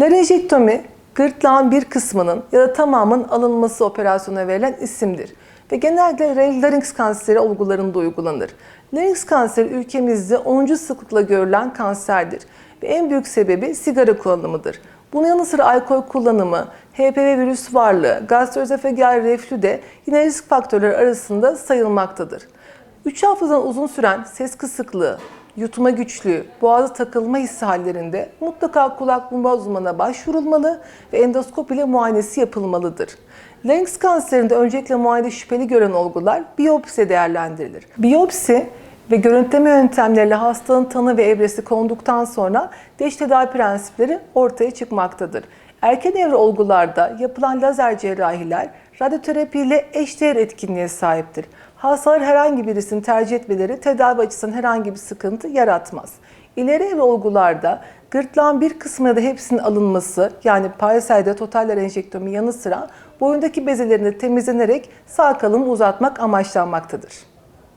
Larenjektomi, gırtlağın bir kısmının ya da tamamının alınması operasyonuna verilen isimdir ve genellikle larynx kanseri olgularında uygulanır. Larynx kanseri ülkemizde 10. sıklıkla görülen kanserdir ve en büyük sebebi sigara kullanımıdır. Bunun yanı sıra alkol kullanımı, HPV virüs varlığı, gastroözofegeal reflü de yine risk faktörleri arasında sayılmaktadır. 3 haftadan uzun süren ses kısıklığı, yutma güçlüğü, boğaza takılma hissi hallerinde mutlaka kulak boğaz uzmanına başvurulmalı ve endoskop ile muayenesi yapılmalıdır. Larynx kanserinde öncelikle muayene şüpheli gören olgular biyopsi değerlendirilir. Biyopsi ve görüntüleme yöntemleriyle hastanın tanı ve evresi konduktan sonra diş tedavi prensipleri ortaya çıkmaktadır. Erken evre olgularda yapılan lazer cerrahiler radyoterapi ile eşdeğer etkinliğe sahiptir. Hastalar herhangi birisini tercih etmeleri tedavi açısından herhangi bir sıkıntı yaratmaz. İleri evre olgularda gırtlağın bir kısmı ya da hepsinin alınması yani pareselde total enjektomi yanı sıra boyundaki bezelerini temizlenerek sağ kalımı uzatmak amaçlanmaktadır.